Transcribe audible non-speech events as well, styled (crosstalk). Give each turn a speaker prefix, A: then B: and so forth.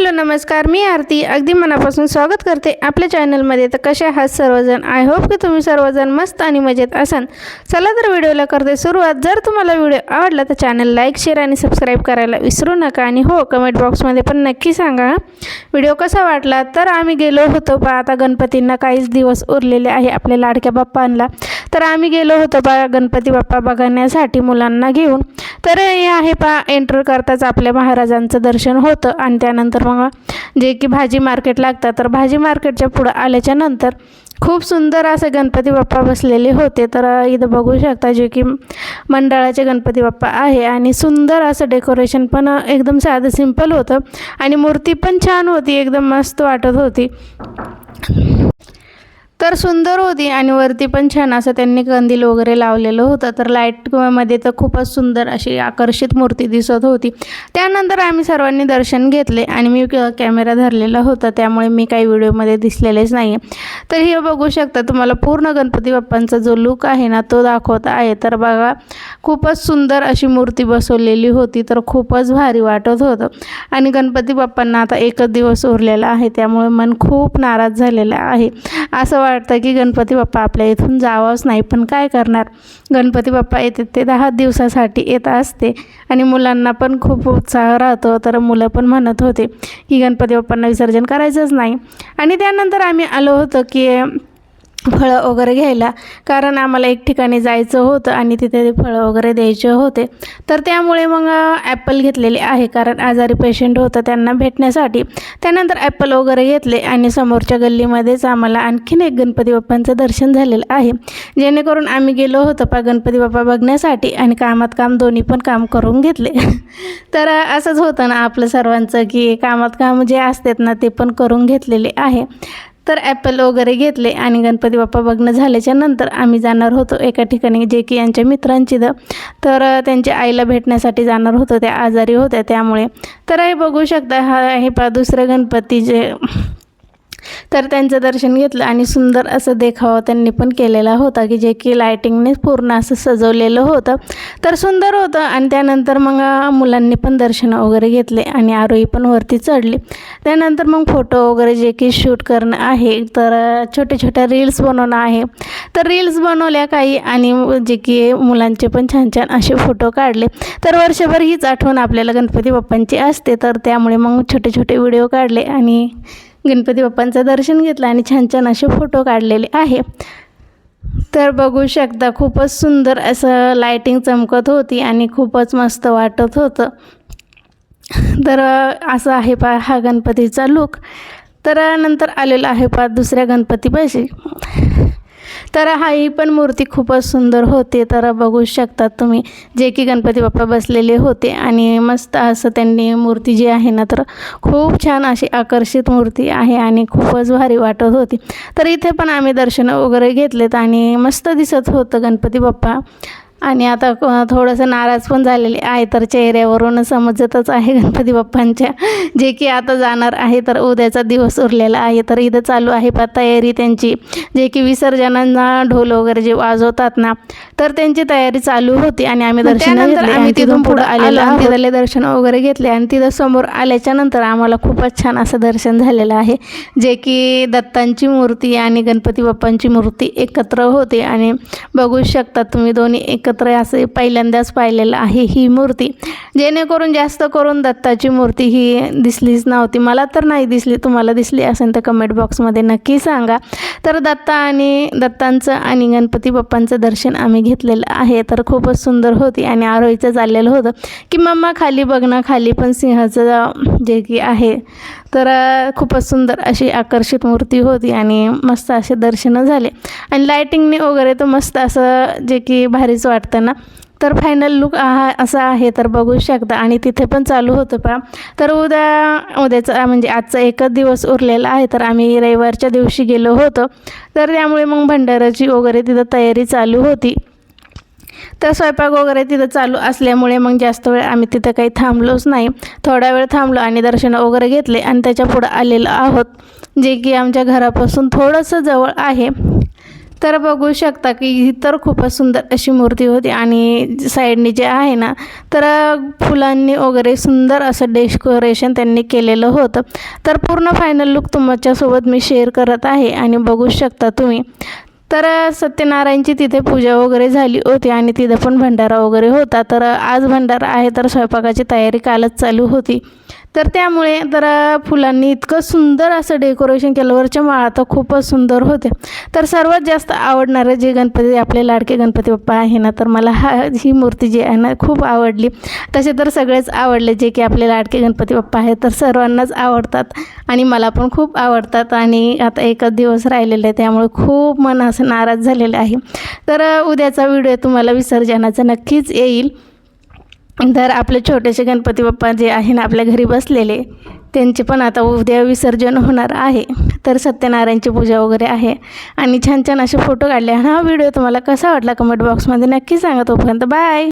A: Hello नमस्कार. मी आरती. अगदी मनापासून स्वागत करते आपल्या चॅनलमध्ये. तर कसे आहात सर्वजण? आय होप की तुम्ही सर्वजण मस्त आणि मजेत असाल. चला तर व्हिडिओला करते सुरुवात. जर तुम्हाला व्हिडिओ आवडला तर चॅनल लाईक शेअर आणि सबस्क्राईब करायला विसरू नका. आणि हो कमेंट बॉक्समध्ये पण नक्की सांगा. व्हिडिओ कसा वाटला? तर आम्ही गेलो होतो बा आता गणपतींना काहीच दिवस उरलेले आहे आपल्या लाडक्या बाप्पांना तर आम्ही गेलो होतो बा गणपती बाप्पा बघण्यासाठी मुलांना घेऊन. तर हे आहे पा एंटर करताच आपल्या महाराजांचं दर्शन होतं. आणि त्यानंतर मग जे की भाजी मार्केट लागतं तर भाजी मार्केटच्या पुढं आल्याच्यानंतर खूप सुंदर असे गणपती बाप्पा बसलेले होते. तर इथं बघू शकता जे की मंडळाचे गणपती बाप्पा आहे. आणि सुंदर असं डेकोरेशन पण एकदम साधं सिंपल होतं. आणि मूर्ती पण छान होती एकदम मस्त वाटत होती. तर सुंदर होती आणि वरती पण छान असं त्यांनी कंदील वगैरे लावलेलं होतं. तर लाईटमध्ये तर खूपच सुंदर अशी आकर्षित मूर्ती दिसत होती. त्यानंतर आम्ही सर्वांनी दर्शन घेतले आणि मी कॅमेरा धरलेला होता. त्यामुळे मी काही व्हिडिओमध्ये दिसलेलेच नाही तर हे बघू शकता तुम्हाला पूर्ण गणपती बाप्पांचा जो लुक आहे ना तो दाखवता आहे. तर बघा खूपच सुंदर अशी मूर्ती बसवलेली होती. तर खूपच भारी वाटत होतं. आणि गणपती बाप्पांना आता एकच दिवस उरलेला आहे. त्यामुळे मन खूप नाराज झालेलं आहे. असं वाटतं की गणपती बाप्पा आपल्या इथून जावंच नाही पण काय करणार? गणपती बाप्पा येते ते दहा दिवसासाठी येत असते आणि मुलांना पण खूप उत्साह राहतो. तर मुलं पण म्हणत होते की गणपती बाप्पांना विसर्जन करायचंच नाही. आणि त्यानंतर आम्ही आलो होतो की फळं वगैरे घ्यायला. कारण आम्हाला एक ठिकाणी जायचं होतं आणि तिथे ते फळं वगैरे द्यायचे होते. तर त्यामुळे मग ॲपल घेतलेले आहे. कारण आजारी पेशंट होतं त्यांना भेटण्यासाठी. त्यानंतर ॲपल वगैरे घेतले आणि समोरच्या गल्लीमध्येच आम्हाला आणखीन एक गणपती बाप्पांचं दर्शन झालेलं आहे. जेणेकरून आम्ही गेलो होतो पा गणपती बाप्पा बघण्यासाठी आणि कामात काम दोन्ही पण काम करून घेतले. (laughs) तर असंच होतं ना आपलं सर्वांचं की कामात काम जे असतात ना ते पण करून घेतलेले आहे. तर ॲपल वगैरे घेतले आणि गणपती बाप्पा बघणं झाल्याच्यानंतर आम्ही जाणार होतो एका ठिकाणी जे की यांच्या मित्रांची द तर त्यांच्या आईला भेटण्यासाठी जाणार होतो त्या आजारी होत्या त्यामुळे. तर हे बघू शकता हा हे पा दुसरं गणपती जे तर त्यांचं दर्शन घेतलं आणि सुंदर असं देखावा त्यांनी पण केलेला होता की जे की लायटिंगने पूर्ण असं सजवलेलं होतं. तर सुंदर होतं आणि त्यानंतर मग मुलांनी पण दर्शन वगैरे घेतले आणि आरोही पण वरती चढली. त्यानंतर मग फोटो वगैरे जे की शूट करणं आहे तर छोट्या छोटे छोट्या रील्स बनवणं आहे. तर रील्स बनवल्या काही आणि जे की मुलांचे पण छान छान असे फोटो काढले. तर वर्षभर हीच आठवण आपल्याला गणपती बाप्पांची असते तर त्यामुळे मग छोटे छोटे व्हिडिओ काढले आणि गणपती बाप्पांचं दर्शन घेतलं आणि छान छान असे फोटो काढलेले आहे. तर बघू शकता खूपच सुंदर असं लायटिंग चमकत होती आणि खूपच मस्त वाटत होतं. तर असं आहे पा हा गणपतीचा लुक तर नंतर आलेला आहे पा दुसऱ्या गणपतीपाशी तर हा ही पण मूर्ती खूपच सुंदर होते. तर बघू शकतात तुम्ही जे की गणपती बाप्पा बसलेले होते आणि मस्त असं त्यांनी मूर्ती जी आहे ना तर खूप छान अशी आकर्षित मूर्ती आहे आणि खूपच भारी वाटत होती. तर इथे पण आम्ही दर्शनं वगैरे घेतलेत आणि मस्त दिसत होतं गणपती बाप्पा. आणि आता थोडंसं नाराज पण झालेले आहे तर चेहऱ्यावरून समजतच आहे गणपती बाप्पांच्या जे की आता जाणार आहे तर उद्याचा दिवस उरलेला आहे. तर इथं चालू आहे पा तयारी त्यांची. जे की विसर्जनांना ढोल वगैरे जे वाजवतात ना तर त्यांची तयारी चालू होती आणि आम्ही दर्शन आम्ही तिथून पुढे आलेलो. आणि तिथले दर्शन वगैरे घेतले आणि तिथं समोर आल्याच्यानंतर आम्हाला खूपच छान असं दर्शन झालेलं आहे. जे की दत्तांची मूर्ती आणि गणपती बाप्पांची मूर्ती एकत्र होते आणि बघू शकता तुम्ही दोन्ही एकत्र असे पहिल्यांदाच पाहिलेलं आहे ही मूर्ती. जेणेकरून जास्त करून दत्ताची मूर्ती ही दिसलीच नव्हती. मला तर नाही दिसली. तुम्हाला दिसली असेल तर कमेंट बॉक्समध्ये नक्की सांगा. तर दत्ता आणि दत्तांचं आणि गणपती बाप्पांचं दर्शन आम्ही घेतलेलं आहे. तर खूपच सुंदर होती आणि आरोहीचं चाललेलं होतं. की मम्मा खाली बघ ना खाली पण सिंहाचं जे की आहे. तर खूपच सुंदर अशी आकर्षित मूर्ती होती आणि मस्त असे दर्शनं झाले. आणि लायटिंगने वगैरे तर मस्त असं जे की भारीच वाटतं ना तर फायनल लुक हा असा आहे तर बघू शकता. आणि तिथे पण चालू होतं पा तर उद्या उद्याचा म्हणजे आजचा एकच दिवस उरलेला आहे तर आम्ही रविवारच्या दिवशी गेलो होतो. तर त्यामुळे मग भंडाराची वगैरे तिथं तयारी चालू होती. तर स्वयंपाक वगैरे तिथं चालू असल्यामुळे मग जास्त वेळ आम्ही तिथं काही थांबलोच नाही. थोडा वेळ थांबलो आणि दर्शन वगैरे घेतले आणि त्याच्या पुढं आलेलो आहोत. जे की आमच्या घरापासून थोडंसं जवळ आहे. तर बघू शकता की ही तर खूपच सुंदर अशी मूर्ती होती आणि साईडने जे आहे ना तर फुलांनी वगैरे सुंदर असं डेकोरेशन त्यांनी केलेलं होतं. तर पूर्ण फायनल लुक तुमच्यासोबत मी शेअर करत आहे आणि बघू शकता तुम्ही. तर सत्यनारायणची तिथे पूजा वगैरे झाली होती आणि तिथं पण भंडारा वगैरे होता. तर आज भंडारा आहे तर स्वयंपाकाची तयारी कालच चालू होती. तर त्यामुळे तर फुलांनी इतकं सुंदर असं डेकोरेशन केलं. वरच्या माळा तर खूपच सुंदर होते. तर सर्वात जास्त आवडणारे जे गणपती आपले लाडके गणपती बाप्पा आहे ना तर मला हा ही मूर्ती जी आहे ना खूप आवडली. तसे तर सगळेच आवडले जे की आपले लाडके गणपती बाप्पा आहेत तर सर्वांनाच आवडतात आणि मला पण खूप आवडतात आणि आता एकच दिवस राहिलेले आहे त्यामुळे खूप मन असं नाराज झालेलं आहे. तर उद्याचा व्हिडिओ तुम्हाला विसर्जनाचा नक्कीच येईल. तर आपले छोटेसे गणपती बाप्पा जे आहे ना आपल्या घरी बसलेले त्यांचे पण आता उद्या विसर्जन होणार आहे. तर सत्यनारायणची पूजा वगैरे आहे. आणि छान छान असे फोटो काढले. हा व्हिडिओ तुम्हाला कसा वाटला कमेंट बॉक्समध्ये नक्की सांगा. तोपर्यंत बाय!